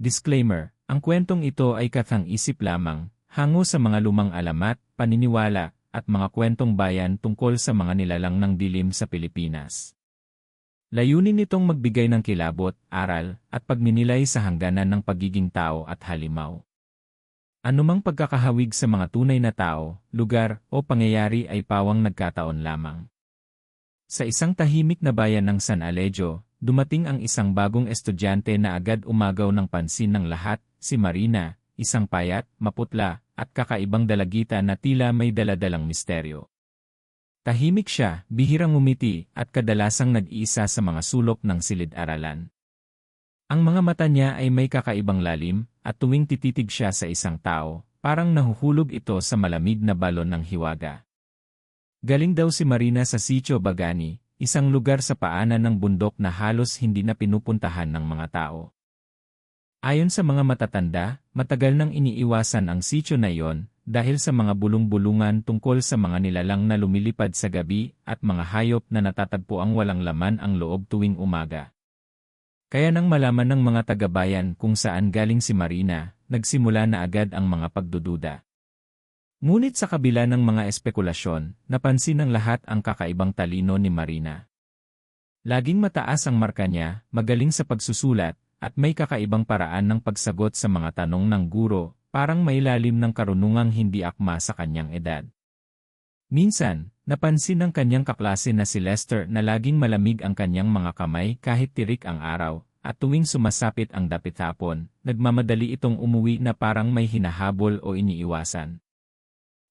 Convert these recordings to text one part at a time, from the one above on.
Disclaimer, ang kwentong ito ay kathang-isip lamang, hango sa mga lumang alamat, paniniwala, at mga kwentong bayan tungkol sa mga nilalang ng dilim sa Pilipinas. Layunin nitong magbigay ng kilabot, aral, at pagninilay sa hangganan ng pagiging tao at halimaw. Anumang pagkakahawig sa mga tunay na tao, lugar, o pangyayari ay pawang nagkataon lamang. Sa isang tahimik na bayan ng San Alejo, dumating ang isang bagong estudyante na agad umagaw ng pansin ng lahat, si Marina, isang payat, maputla, at kakaibang dalagita na tila may daladalang misteryo. Tahimik siya, bihirang umiti, at kadalasang nag-iisa sa mga sulok ng silid-aralan. Ang mga mata niya ay may kakaibang lalim, at tuwing tititig siya sa isang tao, parang nahuhulog ito sa malamig na balon ng hiwaga. Galing daw si Marina sa Sitio Bagani, isang lugar sa paanan ng bundok na halos hindi na pinupuntahan ng mga tao. Ayon sa mga matatanda, matagal nang iniiwasan ang sitio na iyon dahil sa mga bulong-bulungan tungkol sa mga nilalang na lumilipad sa gabi at mga hayop na natatagpo ang walang laman ang loob tuwing umaga. Kaya nang malaman ng mga tagabayan kung saan galing si Marina, nagsimula na agad ang mga pagdududa. Ngunit sa kabila ng mga espekulasyon, napansin ng lahat ang kakaibang talino ni Marina. Laging mataas ang marka niya, magaling sa pagsusulat, at may kakaibang paraan ng pagsagot sa mga tanong ng guro, parang may lalim ng karunungang hindi akma sa kanyang edad. Minsan, napansin ng kanyang kaklase na si Lester na laging malamig ang kanyang mga kamay kahit tirik ang araw, at tuwing sumasapit ang dapit hapon, nagmamadali itong umuwi na parang may hinahabol o iniiwasan.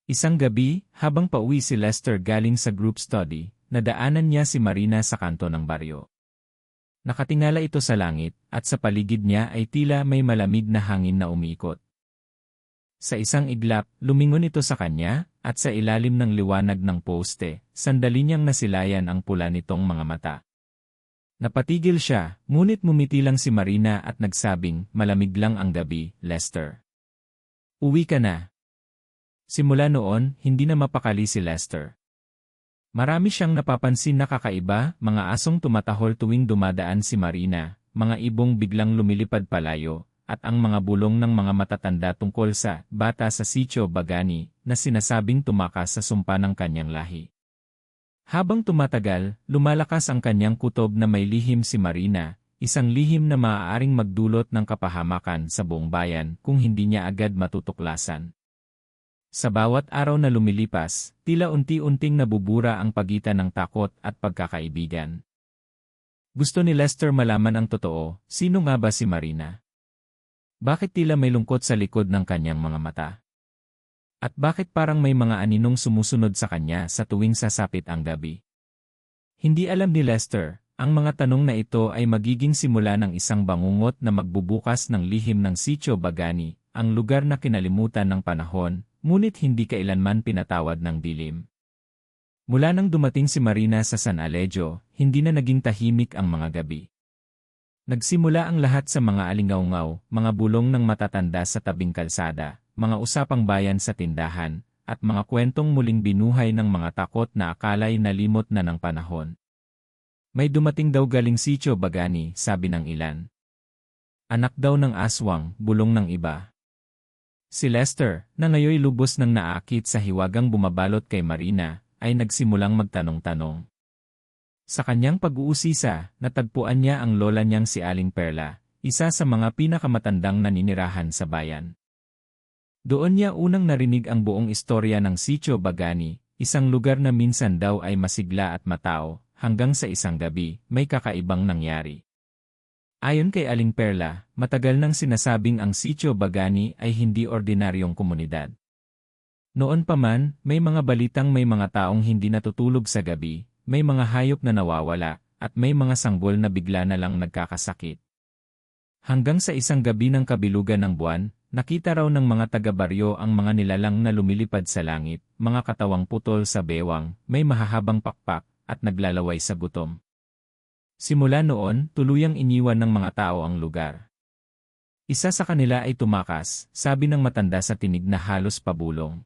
Isang gabi, habang pauwi si Lester galing sa group study, nadaanan niya si Marina sa kanto ng baryo. Nakatingala ito sa langit, at sa paligid niya ay tila may malamig na hangin na umikot. Sa isang iglap, lumingon ito sa kanya, at sa ilalim ng liwanag ng poste, sandali niyang nasilayan ang pula nitong mga mata. Napatigil siya, ngunit mumiti lang si Marina at nagsabing, malamig lang ang gabi, Lester. Uwi ka na, Simula noon, hindi na mapakali si Lester. Marami siyang napapansin na kakaiba, mga asong tumatahol tuwing dumadaan si Marina, mga ibong biglang lumilipad palayo, at ang mga bulong ng mga matatanda tungkol sa bata sa sitio Bagani na sinasabing tumakas sa sumpa ng kanyang lahi. Habang tumatagal, lumalakas ang kanyang kutob na may lihim si Marina, isang lihim na maaaring magdulot ng kapahamakan sa buong bayan kung hindi niya agad matutuklasan. Sa bawat araw na lumilipas, tila unti-unting nabubura ang pagitan ng takot at pagkakaibigan. Gusto ni Lester malaman ang totoo, sino nga ba si Marina? Bakit tila may lungkot sa likod ng kanyang mga mata? At bakit parang may mga aninong sumusunod sa kanya sa tuwing sasapit ang gabi? Hindi alam ni Lester, ang mga tanong na ito ay magiging simula ng isang bangungot na magbubukas ng lihim ng Sitio Bagani, ang lugar na kinalimutan ng panahon, ngunit hindi kailanman pinatawad ng dilim. Mula nang dumating si Marina sa San Alejo, hindi na naging tahimik ang mga gabi. Nagsimula ang lahat sa mga alingaw-ngaw, mga bulong ng matatanda sa tabing kalsada, mga usapang bayan sa tindahan, at mga kwentong muling binuhay ng mga takot na akala'y nalimot na ng panahon. May dumating daw galing sitio Bagani, sabi ng ilan. Anak daw ng aswang, bulong ng iba. Si Lester, na ngayoy lubos ng naakit sa hiwagang bumabalot kay Marina, ay nagsimulang magtanong-tanong. Sa kanyang pag-uusisa, natagpuan niya ang lola niyang si Aling Perla, isa sa mga pinakamatandang naninirahan sa bayan. Doon niya unang narinig ang buong istorya ng Sitio Bagani, isang lugar na minsan daw ay masigla at matao, hanggang sa isang gabi, may kakaibang nangyari. Ayon kay Aling Perla, matagal nang sinasabing ang Sitio Bagani ay hindi ordinaryong komunidad. Noon pa man, may mga balitang may mga taong hindi natutulog sa gabi, may mga hayop na nawawala, at may mga sanggol na bigla na lang nagkakasakit. Hanggang sa isang gabi ng kabilugan ng buwan, nakita raw ng mga taga-baryo ang mga nilalang na lumilipad sa langit, mga katawang putol sa bewang, may mahahabang pakpak, at naglalaway sa gutom. Simula noon, tuluyang iniwan ng mga tao ang lugar. Isa sa kanila ay tumakas, sabi ng matanda sa tinig na halos pabulong.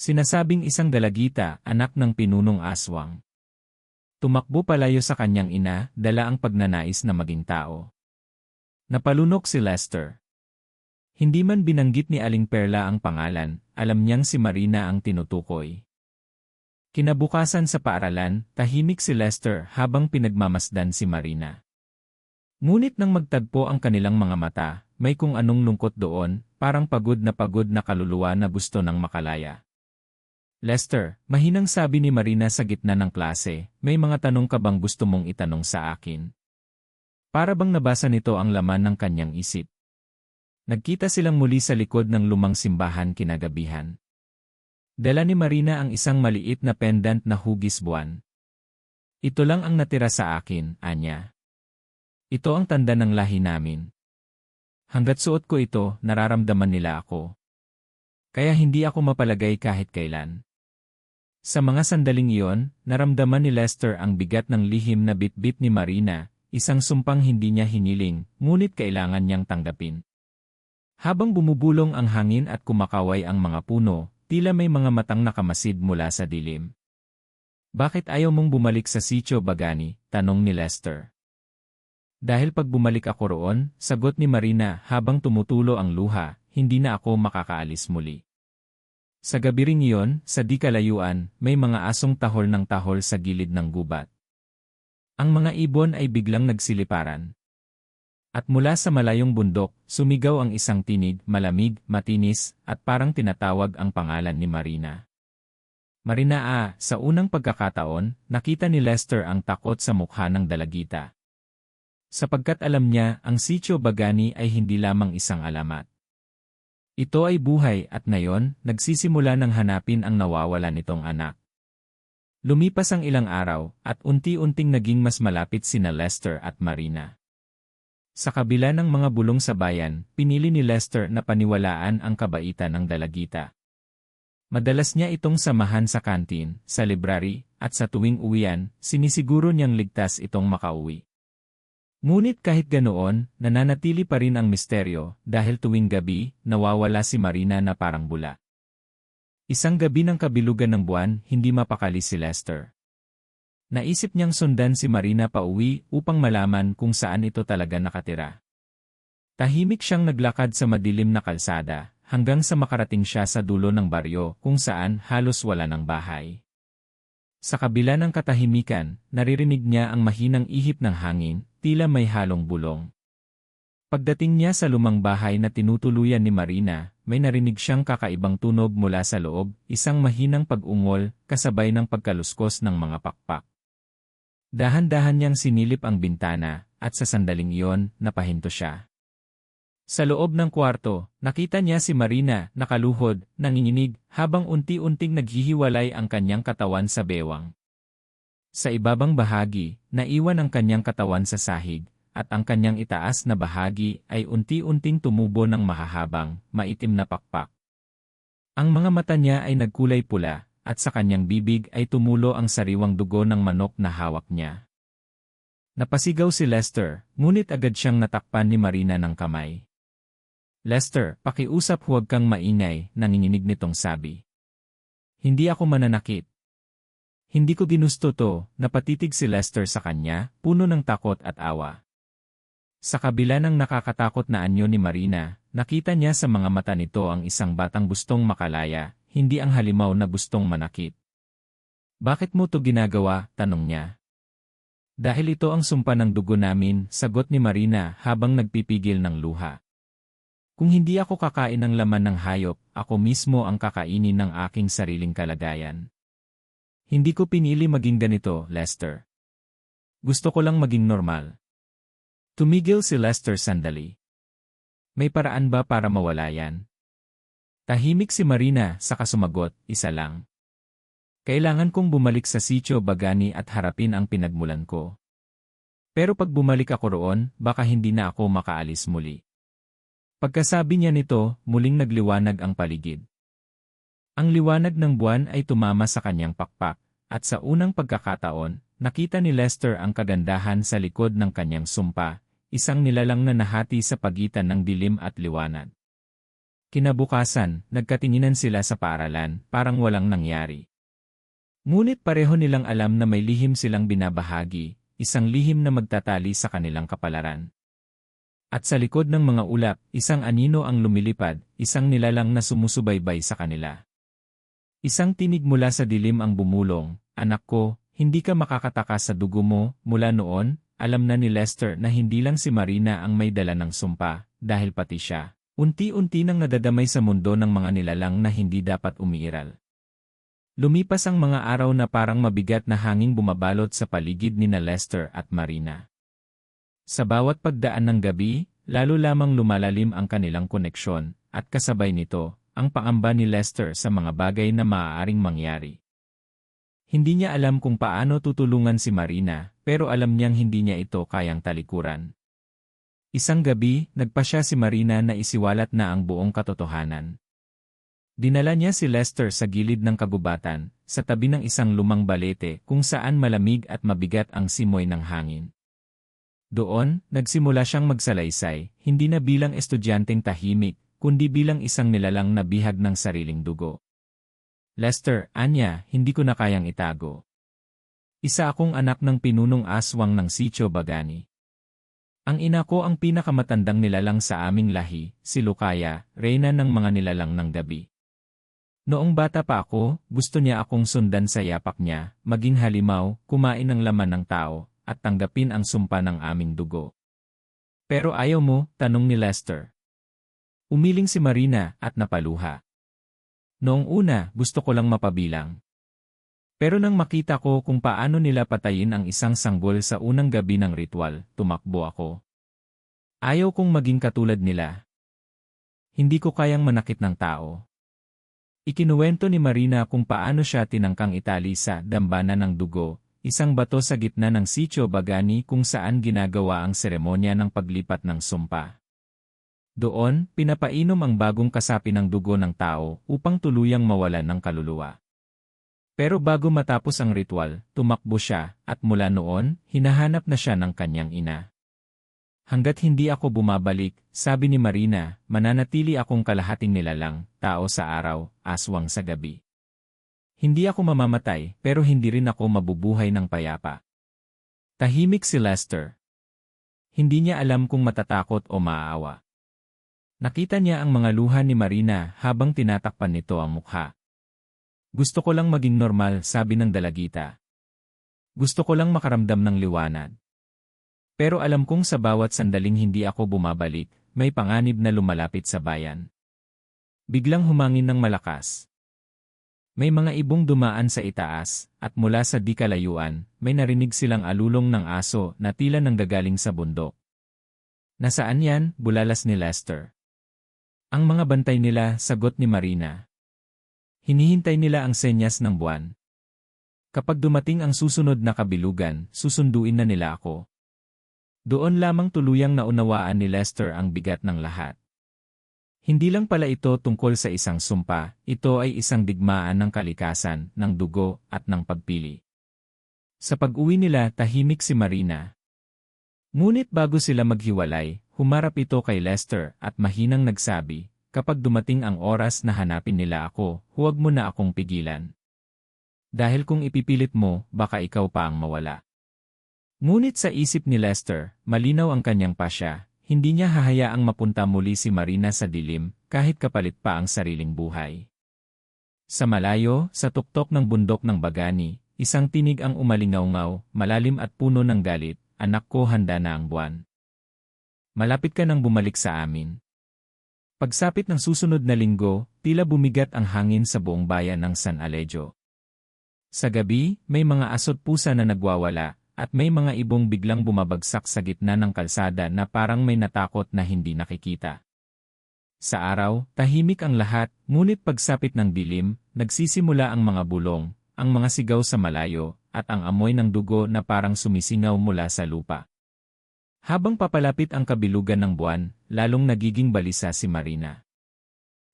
Sinasabing isang dalagita, anak ng pinunong aswang. Tumakbo palayo sa kanyang ina, dala ang pagnanais na maging tao. Napalunok si Lester. Hindi man binanggit ni Aling Perla ang pangalan, alam niyang si Marina ang tinutukoy. Kinabukasan sa paaralan, tahimik si Lester habang pinagmamasdan si Marina. Ngunit nang magtagpo ang kanilang mga mata, may kung anong lungkot doon, parang pagod na pagod na kaluluwa na gusto ng makalaya. Lester, mahinang sabi ni Marina sa gitna ng klase, may mga tanong ka bang gusto mong itanong sa akin? Para bang nabasa nito ang laman ng kanyang isip. Nagkita silang muli sa likod ng lumang simbahan kinagabihan. Dala ni Marina ang isang maliit na pendant na hugis buwan. Ito lang ang natira sa akin, Anya. Ito ang tanda ng lahi namin. Hanggat suot ko ito, nararamdaman nila ako. Kaya hindi ako mapalagay kahit kailan. Sa mga sandaling iyon, naramdaman ni Lester ang bigat ng lihim na bitbit ni Marina, isang sumpang hindi niya hiniling, ngunit kailangan niyang tanggapin. Habang bumubulong ang hangin at kumakaway ang mga puno, tila may mga matang nakamasid mula sa dilim. Bakit ayaw mong bumalik sa sitio Bagani? Tanong ni Lester. Dahil pag bumalik ako roon, sagot ni Marina habang tumutulo ang luha, hindi na ako makakaalis muli. Sa gabi ring iyon, sa di kalayuan, may mga asong tahol ng tahol sa gilid ng gubat. Ang mga ibon ay biglang nagsiliparan. At mula sa malayong bundok, sumigaw ang isang tinig, malamig, matinis, at parang tinatawag ang pangalan ni Marina. Marina A, sa unang pagkakataon, nakita ni Lester ang takot sa mukha ng dalagita. Sapagkat alam niya, ang sitio Bagani ay hindi lamang isang alamat. Ito ay buhay at ngayon, nagsisimula ng hanapin ang nawawala nitong anak. Lumipas ang ilang araw, at unti-unting naging mas malapit sina Lester at Marina. Sa kabila ng mga bulong sa bayan, pinili ni Lester na paniwalaan ang kabaitan ng dalagita. Madalas niya itong samahan sa kantin, sa library, at sa tuwing uwian, sinisiguro niyang ligtas itong makauwi. Ngunit kahit ganoon, nananatili pa rin ang misteryo dahil tuwing gabi, nawawala si Marina na parang bula. Isang gabi ng kabilugan ng buwan, hindi mapakali si Lester. Naisip niyang sundan si Marina pa uwi upang malaman kung saan ito talaga nakatira. Tahimik siyang naglakad sa madilim na kalsada hanggang sa makarating siya sa dulo ng baryo kung saan halos wala ng bahay. Sa kabila ng katahimikan, naririnig niya ang mahinang ihip ng hangin tila may halong bulong. Pagdating niya sa lumang bahay na tinutuluyan ni Marina, may narinig siyang kakaibang tunog mula sa loob, isang mahinang pag-ungol, kasabay ng pagkaluskos ng mga pakpak. Dahan-dahan niyang sinilip ang bintana, at sa sandaling iyon, napahinto siya. Sa loob ng kwarto, nakita niya si Marina, nakaluhod, nanginginig, habang unti-unting naghihiwalay ang kanyang katawan sa bewang. Sa ibabang bahagi, naiwan ang kanyang katawan sa sahig, at ang kanyang itaas na bahagi ay unti-unting tumubo ng mahahabang, maitim na pakpak. Ang mga mata niya ay nagkulay pula, at sa kanyang bibig ay tumulo ang sariwang dugo ng manok na hawak niya. Napasigaw si Lester, ngunit agad siyang natakpan ni Marina ng kamay. Lester, pakiusap huwag kang maingay, nanginginig nitong sabi. Hindi ako mananakit. Hindi ko ginusto to, napatitig si Lester sa kanya, puno ng takot at awa. Sa kabila ng nakakatakot na anyo ni Marina, nakita niya sa mga mata nito ang isang batang gustong makalaya, hindi ang halimaw na gustong manakit. Bakit mo to ginagawa? Tanong niya. Dahil ito ang sumpa ng dugo namin, sagot ni Marina habang nagpipigil ng luha. Kung hindi ako kakain ng laman ng hayop, ako mismo ang kakainin ng aking sariling kalagayan. Hindi ko pinili maging ganito, Lester. Gusto ko lang maging normal. Tumigil si Lester sandali. May paraan ba para mawala yan? Tahimik si Marina sa kasumagot, isa lang. Kailangan kong bumalik sa sitio Bagani at harapin ang pinagmulan ko. Pero pag bumalik ako roon, baka hindi na ako makaalis muli. Pagkasabi niya nito, muling nagliwanag ang paligid. Ang liwanag ng buwan ay tumama sa kanyang pakpak, at sa unang pagkakataon, nakita ni Lester ang kagandahan sa likod ng kanyang sumpa, isang nilalang na nahati sa pagitan ng dilim at liwanag. Kinabukasan, nagkatinginan sila sa paaralan, parang walang nangyari. Ngunit pareho nilang alam na may lihim silang binabahagi, isang lihim na magtatali sa kanilang kapalaran. At sa likod ng mga ulap, isang anino ang lumilipad, isang nilalang na sumusubaybay sa kanila. Isang tinig mula sa dilim ang bumulong, Anak ko, hindi ka makakataka sa dugo mo, mula noon, alam na ni Lester na hindi lang si Marina ang may dala ng sumpa, dahil pati siya. Unti-unti nang nadadamay sa mundo ng mga nilalang na hindi dapat umiiral. Lumipas ang mga araw na parang mabigat na hanging bumabalot sa paligid ni na Lester at Marina. Sa bawat pagdaan ng gabi, lalo lamang lumalalim ang kanilang koneksyon, at kasabay nito, ang paamba ni Lester sa mga bagay na maaaring mangyari. Hindi niya alam kung paano tutulungan si Marina, pero alam niyang hindi niya ito kayang talikuran. Isang gabi, nagpa siya si Marina na isiwalat na ang buong katotohanan. Dinala niya si Lester sa gilid ng kagubatan, sa tabi ng isang lumang balete kung saan malamig at mabigat ang simoy ng hangin. Doon, nagsimula siyang magsalaysay, hindi na bilang estudyanteng tahimik, kundi bilang isang nilalang na bihag ng sariling dugo. Lester, Anya, hindi ko na kayang itago. Isa akong anak ng pinunong aswang ng Sitio Bagani. Ang ina ko ang pinakamatandang nilalang sa aming lahi, si Lukaya, reyna ng mga nilalang ng gabi. Noong bata pa ako, gusto niya akong sundan sa yapak niya, maging halimaw, kumain ng laman ng tao, at tanggapin ang sumpa ng aming dugo. Pero ayaw mo, tanong ni Lester. Umiling si Marina at napaluha. Noong una, gusto ko lang mapabilang. Pero nang makita ko kung paano nila patayin ang isang sanggol sa unang gabi ng ritual, tumakbo ako. Ayaw kong maging katulad nila. Hindi ko kayang manakit ng tao. Ikinuwento ni Marina kung paano siya tinangkang itali sa dambana ng dugo isang bato sa gitna ng sitio Bagani kung saan ginagawa ang seremonya ng paglipat ng sumpa. Doon, pinapainom ang bagong kasapi ng dugo ng tao upang tuluyang mawalan ng kaluluwa. Pero bago matapos ang ritual, tumakbo siya, at mula noon, hinahanap na siya ng kanyang ina. Hanggat hindi ako bumabalik, sabi ni Marina, mananatili akong kalahating nilalang, tao sa araw, aswang sa gabi. Hindi ako mamamatay, pero hindi rin ako mabubuhay ng payapa. Tahimik si Lester. Hindi niya alam kung matatakot o maaawa. Nakita niya ang mga luha ni Marina habang tinatakpan nito ang mukha. Gusto ko lang maging normal, sabi ng dalagita. Gusto ko lang makaramdam ng liwanag. Pero alam kong sa bawat sandaling hindi ako bumabalik, may panganib na lumalapit sa bayan. Biglang humangin ng malakas. May mga ibong dumaan sa itaas, at mula sa di kalayuan, may narinig silang alulong ng aso na tila nang gagaling sa bundok. Nasaan yan, bulalas ni Lester. Ang mga bantay nila, sagot ni Marina. Hinihintay nila ang senyas ng buwan. Kapag dumating ang susunod na kabilugan, susunduin na nila ako. Doon lamang tuluyang naunawaan ni Lester ang bigat ng lahat. Hindi lang pala ito tungkol sa isang sumpa, ito ay isang digmaan ng kalikasan, ng dugo, at ng pagpili. Sa pag-uwi nila, tahimik si Marina. Ngunit bago sila maghiwalay, humarap ito kay Lester at mahinang nagsabi, kapag dumating ang oras na hanapin nila ako, huwag mo na akong pigilan. Dahil kung ipipilit mo, baka ikaw pa ang mawala. Ngunit sa isip ni Lester, malinaw ang kanyang pasya, hindi niya hahayaang mapunta muli si Marina sa dilim, kahit kapalit pa ang sariling buhay. Sa malayo, sa tuktok ng bundok ng Bagani, isang tinig ang umalingaw-ngaw, malalim at puno ng galit, anak ko handa na ang buwan. Malapit ka nang bumalik sa amin. Pagsapit ng susunod na linggo, tila bumigat ang hangin sa buong bayan ng San Alejo. Sa gabi, may mga asot pusa na nagwawala, at may mga ibong biglang bumabagsak sa gitna ng kalsada na parang may natakot na hindi nakikita. Sa araw, tahimik ang lahat, ngunit pagsapit ng dilim, nagsisimula ang mga bulong, ang mga sigaw sa malayo, at ang amoy ng dugo na parang sumisingaw mula sa lupa. Habang papalapit ang kabilugan ng buwan, lalong nagiging balisa si Marina.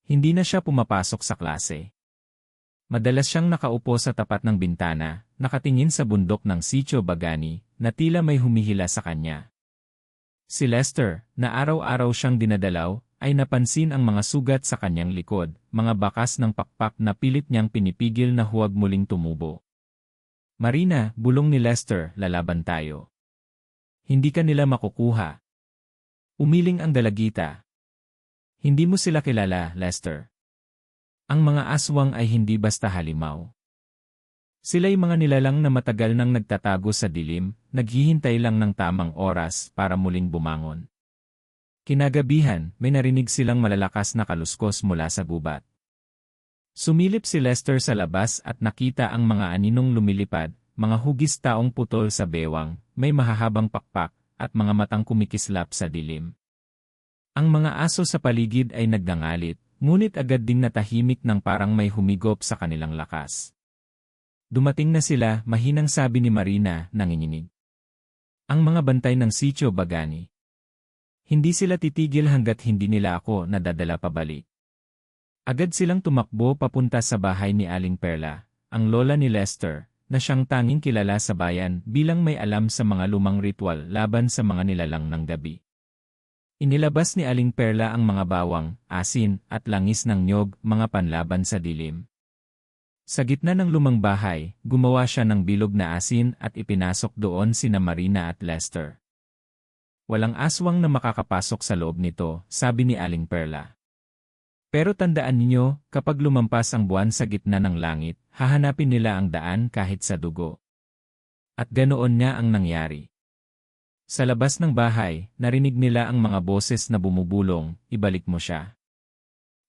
Hindi na siya pumapasok sa klase. Madalas siyang nakaupo sa tapat ng bintana, nakatingin sa bundok ng Sitio Bagani, na tila may humihila sa kanya. Si Lester, na araw-araw siyang dinadalaw, ay napansin ang mga sugat sa kanyang likod, mga bakas ng pakpak na pilit niyang pinipigil na huwag muling tumubo. Marina, bulong ni Lester, lalaban tayo. Hindi ka nila makukuha. Umiling ang dalagita. Hindi mo sila kilala, Lester. Ang mga aswang ay hindi basta halimaw. Sila'y mga nilalang na matagal nang nagtatago sa dilim, naghihintay lang ng tamang oras para muling bumangon. Kinagabihan, may narinig silang malalakas na kaluskos mula sa gubat. Sumilip si Lester sa labas at nakita ang mga aninong lumilipad, mga hugis taong putol sa bewang, may mahahabang pakpak, at mga matang kumikislap sa dilim. Ang mga aso sa paligid ay nagdangalit, ngunit agad ding natahimik ng parang may humigop sa kanilang lakas. Dumating na sila, mahinang sabi ni Marina, nanginginig. Ang mga bantay ng sitio bagani. Hindi sila titigil hanggat hindi nila ako nadadala pabalik. Agad silang tumakbo papunta sa bahay ni Aling Perla, ang lola ni Lester, na siyang tanging kilala sa bayan bilang may alam sa mga lumang ritual laban sa mga nilalang ng gabi. Inilabas ni Aling Perla ang mga bawang, asin, at langis ng nyog, mga panlaban sa dilim. Sa gitna ng lumang bahay, gumawa siya ng bilog na asin at ipinasok doon sina Marina at Lester. Walang aswang na makakapasok sa loob nito, sabi ni Aling Perla. Pero tandaan ninyo, kapag lumampas ang buwan sa gitna ng langit, hahanapin nila ang daan kahit sa dugo. At ganoon nga ang nangyari. Sa labas ng bahay, narinig nila ang mga boses na bumubulong, ibalik mo siya.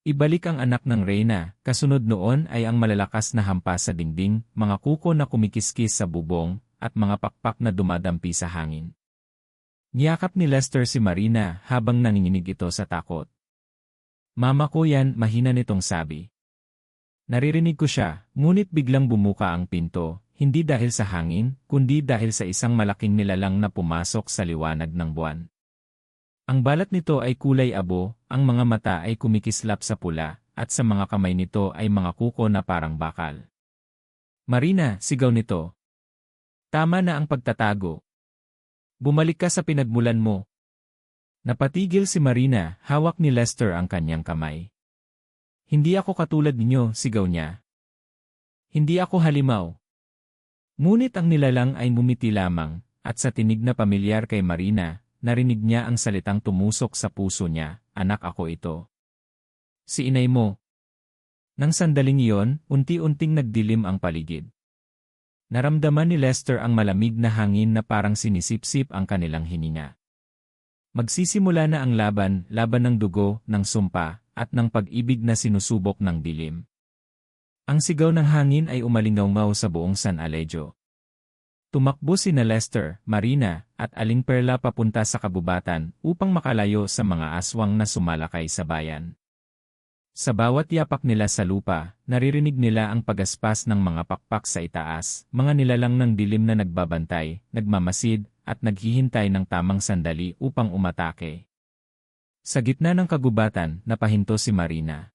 Ibalik ang anak ng reyna, kasunod noon ay ang malalakas na hampas sa dingding, mga kuko na kumikiskis sa bubong, at mga pakpak na dumadampi sa hangin. Niyakap ni Lester si Marina habang nanginginig ito sa takot. Mama ko yan, mahina nitong sabi. Naririnig ko siya, ngunit biglang bumuka ang pinto, hindi dahil sa hangin, kundi dahil sa isang malaking nilalang na pumasok sa liwanag ng buwan. Ang balat nito ay kulay abo, ang mga mata ay kumikislap sa pula, at sa mga kamay nito ay mga kuko na parang bakal. Marina, sigaw nito. Tama na ang pagtatago, Bumalik ka sa pinagmulan mo. Napatigil si Marina, hawak ni Lester ang kanyang kamay. Hindi ako katulad ninyo, sigaw niya. Hindi ako halimaw. Ngunit ang nilalang ay mumiti lamang, at sa tinig na pamilyar kay Marina, narinig niya ang salitang tumusok sa puso niya, anak ako ito. Si inay mo. Nang sandaling iyon, unti-unting nagdilim ang paligid. Naramdaman ni Lester ang malamig na hangin na parang sinisipsip ang kanilang hininga. Magsisimula na ang laban, laban ng dugo, ng sumpa, at ng pag-ibig na sinusubok ng dilim. Ang sigaw ng hangin ay umalingaw sa buong San Alejo. Tumakbo si na Lester, Marina, at Aling Perla papunta sa kabubatan upang makalayo sa mga aswang na sumalakay sa bayan. Sa bawat yapak nila sa lupa, naririnig nila ang pagaspas ng mga pakpak sa itaas, mga nilalang ng dilim na nagbabantay, nagmamasid, at naghihintay ng tamang sandali upang umatake. Sa gitna ng kagubatan, napahinto si Marina.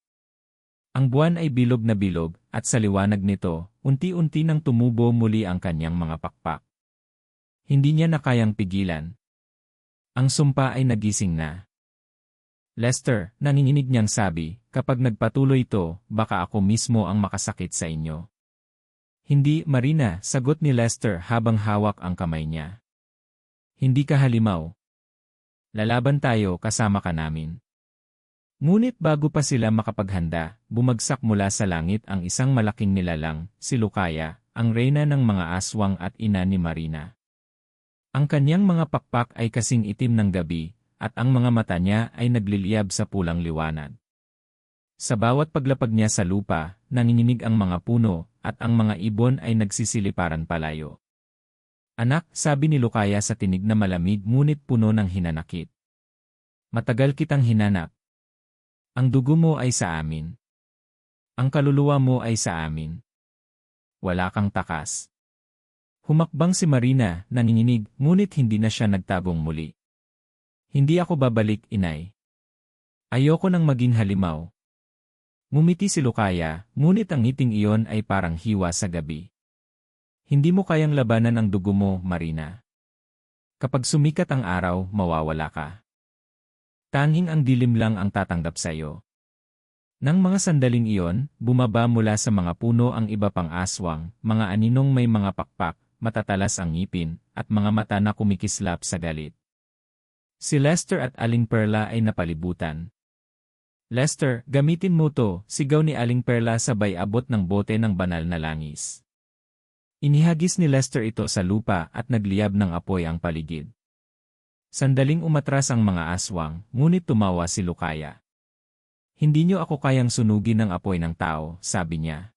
Ang buwan ay bilog na bilog, at sa liwanag nito, unti-unti nang tumubo muli ang kanyang mga pakpak. Hindi niya na kayang pigilan. Ang sumpa ay nagising na. Lester, nanginginig niyang sabi, kapag nagpatuloy ito, baka ako mismo ang makasakit sa inyo. Hindi, Marina, sagot ni Lester habang hawak ang kamay niya. Hindi ka halimaw. Lalaban tayo kasama ka namin. Ngunit bago pa sila makapaghanda, bumagsak mula sa langit ang isang malaking nilalang, si Lukaya, ang reyna ng mga aswang at ina ni Marina. Ang kanyang mga pakpak ay kasing itim ng gabi, at ang mga mata niya ay nagliliyab sa pulang liwanag. Sa bawat paglapag niya sa lupa, nanginginig ang mga puno, at ang mga ibon ay nagsisiliparan palayo. Anak, sabi ni Lukaya sa tinig na malamig ngunit puno ng hinanakit. Matagal kitang hinanap. Ang dugo mo ay sa amin. Ang kaluluwa mo ay sa amin. Wala kang takas. Humakbang si Marina, nanginginig, ngunit hindi na siya nagtagong muli. Hindi ako babalik, inay. Ayoko nang maging halimaw. Mumiti si Lukaya, ngunit ang ngiting iyon ay parang hiwa sa gabi. Hindi mo kayang labanan ang dugo mo, Marina. Kapag sumikat ang araw, mawawala ka. Tanging ang dilim lang ang tatanggap sa iyo. Nang mga sandaling iyon, bumaba mula sa mga puno ang iba pang aswang, mga aninong may mga pakpak, matatalas ang ngipin, at mga mata na kumikislap sa galit. Si Lester at Aling Perla ay napalibutan. Lester, gamitin mo to, sigaw ni Aling Perla sabay abot ng bote ng banal na langis. Inihagis ni Lester ito sa lupa at nagliyab ng apoy ang paligid. Sandaling umatras ang mga aswang, ngunit tumawa si Lukaya. Hindi niyo ako kayang sunugin ng apoy ng tao, sabi niya.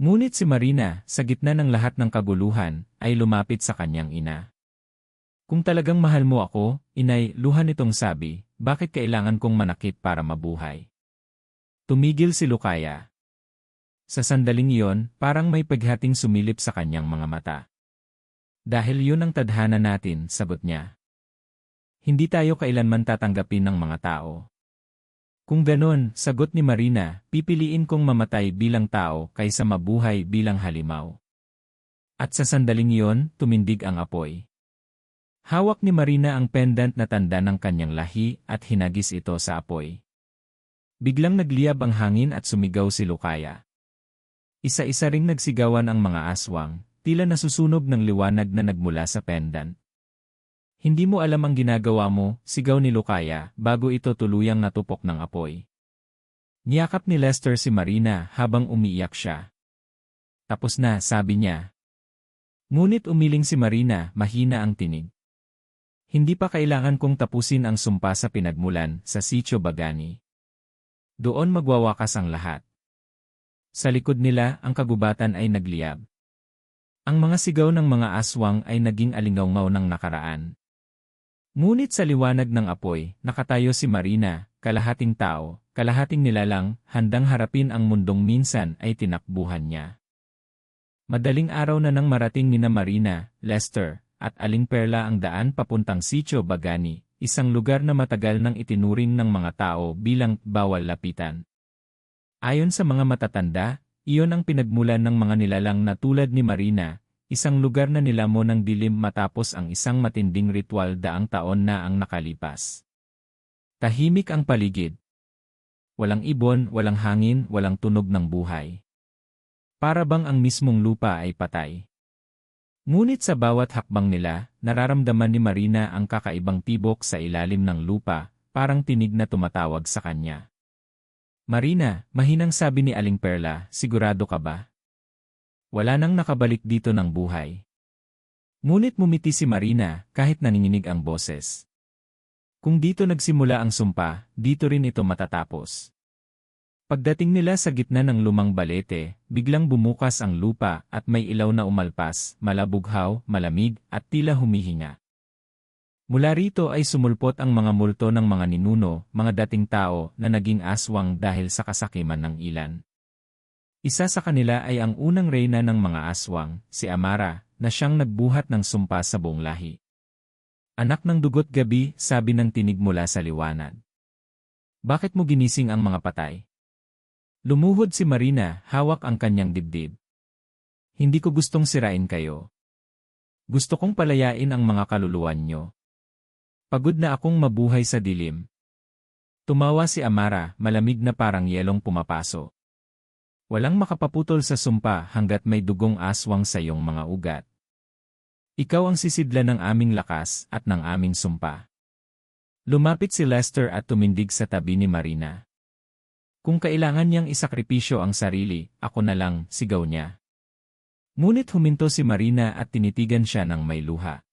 Ngunit si Marina, sa gitna ng lahat ng kaguluhan, ay lumapit sa kanyang ina. Kung talagang mahal mo ako, inay, luhan itong sabi, bakit kailangan kong manakit para mabuhay? Tumigil si Lukaya. Sa sandaling iyon, parang may paghating sumilip sa kanyang mga mata. Dahil yun ang tadhana natin, sagot niya. Hindi tayo kailanman tatanggapin ng mga tao. Kung ganon, sagot ni Marina, pipiliin kong mamatay bilang tao kaysa mabuhay bilang halimaw. At sa sandaling iyon, tumindig ang apoy. Hawak ni Marina ang pendant na tanda ng kanyang lahi at hinagis ito sa apoy. Biglang nagliyab ang hangin at sumigaw si Lukaya. Isa-isa ring nagsigawan ang mga aswang, tila nasusunog ng liwanag na nagmula sa pendant. Hindi mo alam ang ginagawa mo, sigaw ni Lukaya, bago ito tuluyang natupok ng apoy. Niyakap ni Lester si Marina habang umiiyak siya. Tapos na, sabi niya. Ngunit umiling si Marina, mahina ang tinig. Hindi pa kailangan kong tapusin ang sumpa sa pinagmulan sa Sitio Bagani. Doon magwawakas ang lahat. Sa likod nila, ang kagubatan ay nagliyab. Ang mga sigaw ng mga aswang ay naging alingawngaw ng nakaraan. Ngunit sa liwanag ng apoy, nakatayo si Marina, kalahating tao, kalahating nilalang, handang harapin ang mundong minsan ay tinakbuhan niya. Madaling araw na nang marating ni na Marina, Lester, at Aling Perla ang daan papuntang Sitio Bagani, isang lugar na matagal nang itinuring ng mga tao bilang bawal lapitan. Ayon sa mga matatanda, iyon ang pinagmulan ng mga nilalang na tulad ni Marina, isang lugar na nilamo ng dilim matapos ang isang matinding ritual daang taon na ang nakalipas. Tahimik ang paligid. Walang ibon, walang hangin, walang tunog ng buhay. Para bang ang mismong lupa ay patay. Ngunit sa bawat hakbang nila, nararamdaman ni Marina ang kakaibang tibok sa ilalim ng lupa, parang tinig na tumatawag sa kanya. Marina, mahinang sabi ni Aling Perla, sigurado ka ba? Wala nang nakabalik dito ng buhay. Ngunit mumiti si Marina kahit naninginig ang boses. Kung dito nagsimula ang sumpa, dito rin ito matatapos. Pagdating nila sa gitna ng lumang balete, biglang bumukas ang lupa at may ilaw na umalpas, malabughaw, malamig, at tila humihinga. Mula rito ay sumulpot ang mga multo ng mga ninuno, mga dating tao na naging aswang dahil sa kasakiman ng ilan. Isa sa kanila ay ang unang reyna ng mga aswang, si Amara, na siyang nagbuhat ng sumpa sa buong lahi. Anak ng dugot gabi, sabi ng tinig mula sa liwanag. Bakit mo ginising ang mga patay? Lumuhod si Marina, hawak ang kanyang dibdib. Hindi ko gustong sirain kayo. Gusto kong palayain ang mga kaluluwan nyo. Pagod na akong mabuhay sa dilim. Tumawa si Amara, malamig na parang yelong pumapaso. Walang makapaputol sa sumpa hanggat may dugong aswang sa iyong mga ugat. Ikaw ang sisidla ng aming lakas at ng aming sumpa. Lumapit si Lester at tumindig sa tabi ni Marina. Kung kailangan niyang isakripisyo ang sarili, ako na lang, sigaw niya. Ngunit huminto si Marina at tinitigan siya ng may luha.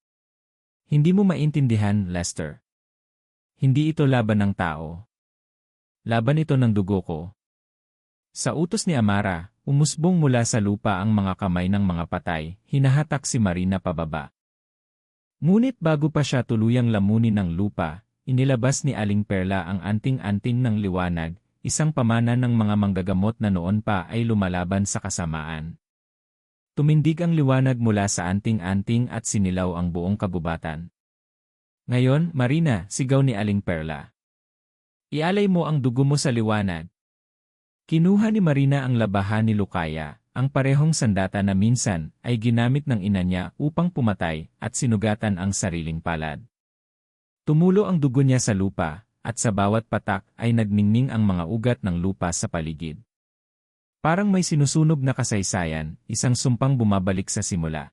Hindi mo maintindihan, Lester. Hindi ito laban ng tao. Laban ito ng dugo ko. Sa utos ni Amara, umusbong mula sa lupa ang mga kamay ng mga patay, hinahatak si Marina pababa. Ngunit bago pa siya tuluyang lamunin ng lupa, inilabas ni Aling Perla ang anting-anting ng liwanag, isang pamana ng mga manggagamot na noon pa ay lumalaban sa kasamaan. Tumindig ang liwanag mula sa anting-anting at sinilaw ang buong kabubatan. Ngayon, Marina, sigaw ni Aling Perla. Ialay mo ang dugo mo sa liwanag. Kinuha ni Marina ang labahan ni Lukaya, ang parehong sandata na minsan ay ginamit ng ina niya upang pumatay at sinugatan ang sariling palad. Tumulo ang dugo niya sa lupa, at sa bawat patak ay nagningning ang mga ugat ng lupa sa paligid. Parang may sinusunog na kasaysayan, isang sumpang bumabalik sa simula.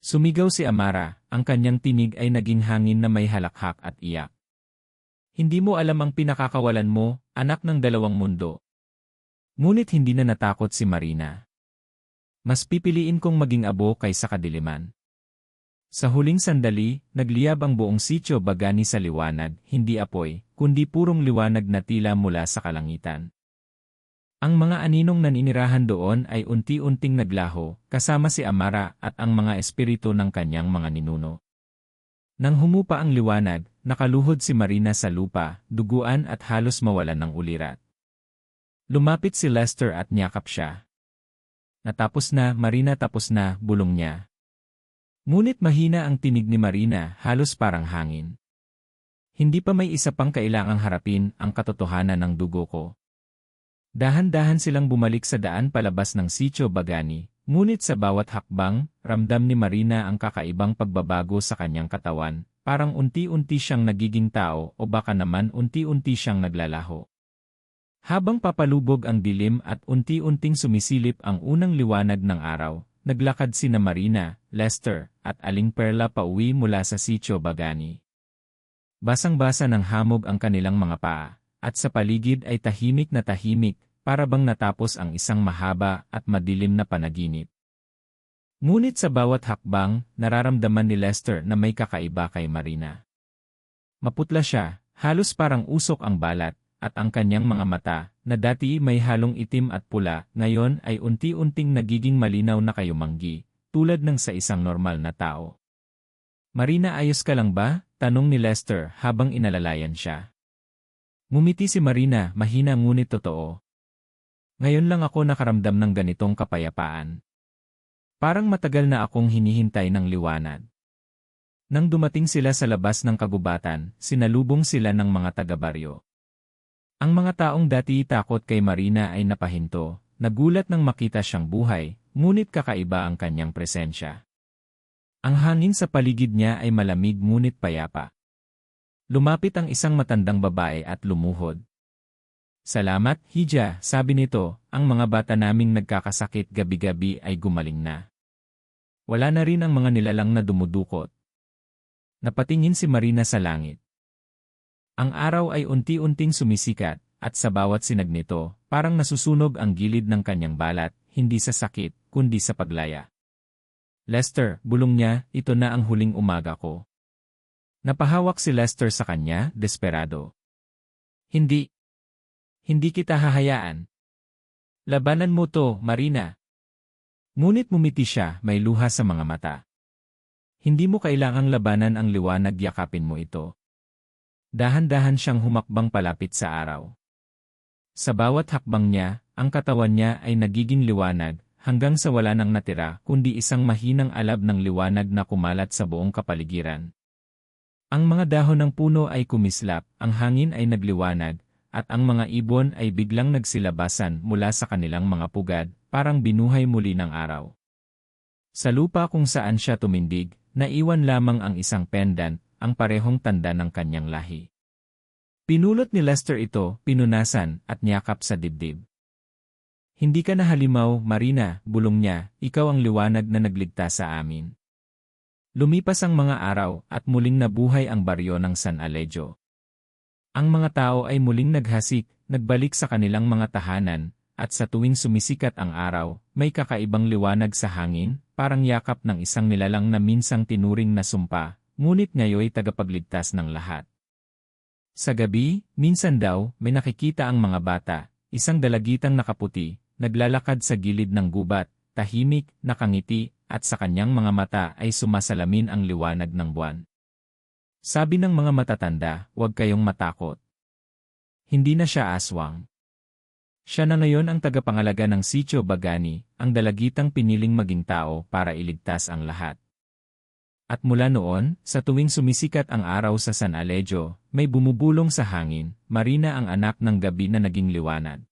Sumigaw si Amara, ang kanyang tinig ay naging hangin na may halakhak at iyak. Hindi mo alam ang pinakakawalan mo, anak ng dalawang mundo. Ngunit hindi na natakot si Marina. Mas pipiliin kong maging abo kaysa kadiliman. Sa huling sandali, nagliyab ang buong sityo bagani sa liwanag, hindi apoy, kundi purong liwanag na tila mula sa kalangitan. Ang mga aninong naninirahan doon ay unti-unting naglaho, kasama si Amara at ang mga espiritu ng kanyang mga ninuno. Nang humupa ang liwanag, nakaluhod si Marina sa lupa, duguan at halos mawalan ng ulirat. Lumapit si Lester at niyakap siya. Natapos na, Marina tapos na, bulong niya. Ngunit mahina ang tinig ni Marina, halos parang hangin. Hindi pa may isa pang kailangang harapin ang katotohanan ng dugo ko. Dahan-dahan silang bumalik sa daan palabas ng sitio Bagani, ngunit sa bawat hakbang, ramdam ni Marina ang kakaibang pagbabago sa kanyang katawan, parang unti-unti siyang nagiging tao o baka naman unti-unti siyang naglalaho. Habang papalubog ang dilim at unti-unting sumisilip ang unang liwanag ng araw, naglakad sina Marina, Lester, at Aling Perla pauwi mula sa sitio Bagani. Basang-basa ng hamog ang kanilang mga paa, at sa paligid ay tahimik na tahimik, para bang natapos ang isang mahaba at madilim na panaginip. Ngunit sa bawat hakbang, nararamdaman ni Lester na may kakaiba kay Marina. Maputla siya, halos parang usok ang balat, at ang kanyang mga mata, na dati may halong itim at pula, ngayon ay unti-unting nagiging malinaw na kayumanggi, tulad ng sa isang normal na tao. Marina ayos ka lang ba? Tanong ni Lester habang inalalayan siya. Ngumiti si Marina, mahina ngunit totoo. Ngayon lang ako nakaramdam ng ganitong kapayapaan. Parang matagal na akong hinihintay ng liwanag. Nang dumating sila sa labas ng kagubatan, sinalubong sila ng mga taga-baryo. Ang mga taong dati takot kay Marina ay napahinto, nagulat nang makita siyang buhay, ngunit kakaiba ang kanyang presensya. Ang hangin sa paligid niya ay malamig ngunit payapa. Lumapit ang isang matandang babae at lumuhod. Salamat, Hija, sabi nito, ang mga bata naming nagkakasakit gabi-gabi ay gumaling na. Wala na rin ang mga nilalang na dumudukot. Napatingin si Marina sa langit. Ang araw ay unti-unting sumisikat, at sa bawat sinag nito, parang nasusunog ang gilid ng kanyang balat, hindi sa sakit, kundi sa paglaya. Lester, bulong niya, ito na ang huling umaga ko. Napahawak si Lester sa kanya, desperado. Hindi. Hindi kita hahayaan. Labanan mo to, Marina. Ngunit mumiti siya, may luha sa mga mata. Hindi mo kailangang labanan ang liwanag yakapin mo ito. Dahan-dahan siyang humakbang palapit sa araw. Sa bawat hakbang niya, ang katawan niya ay nagiging liwanag, hanggang sa wala nang natira kundi isang mahinang alab ng liwanag na kumalat sa buong kapaligiran. Ang mga dahon ng puno ay kumislap, ang hangin ay nagliwanag, at ang mga ibon ay biglang nagsilabasan mula sa kanilang mga pugad, parang binuhay muli ng araw. Sa lupa kung saan siya tumindig, naiwan lamang ang isang pendant, ang parehong tanda ng kanyang lahi. Pinulot ni Lester ito, pinunasan, at niyakap sa dibdib. Hindi ka na halimaw, Marina, bulong niya, ikaw ang liwanag na nagligtas sa amin. Lumipas ang mga araw at muling nabuhay ang baryo ng San Alejo. Ang mga tao ay muling naghasik, nagbalik sa kanilang mga tahanan, at sa tuwing sumisikat ang araw, may kakaibang liwanag sa hangin, parang yakap ng isang nilalang na minsang tinuring na sumpa, ngunit ngayoy tagapagligtas ng lahat. Sa gabi, minsan daw, may nakikita ang mga bata, isang dalagitang nakaputi, naglalakad sa gilid ng gubat, tahimik, nakangiti, at sa kanyang mga mata ay sumasalamin ang liwanag ng buwan. Sabi ng mga matatanda, huwag kayong matakot. Hindi na siya aswang. Siya na ngayon ang tagapangalaga ng sitio Bagani, ang dalagitang piniling maging tao para iligtas ang lahat. At mula noon, sa tuwing sumisikat ang araw sa San Alejo, may bumubulong sa hangin, Marina ang anak ng gabi na naging liwanag.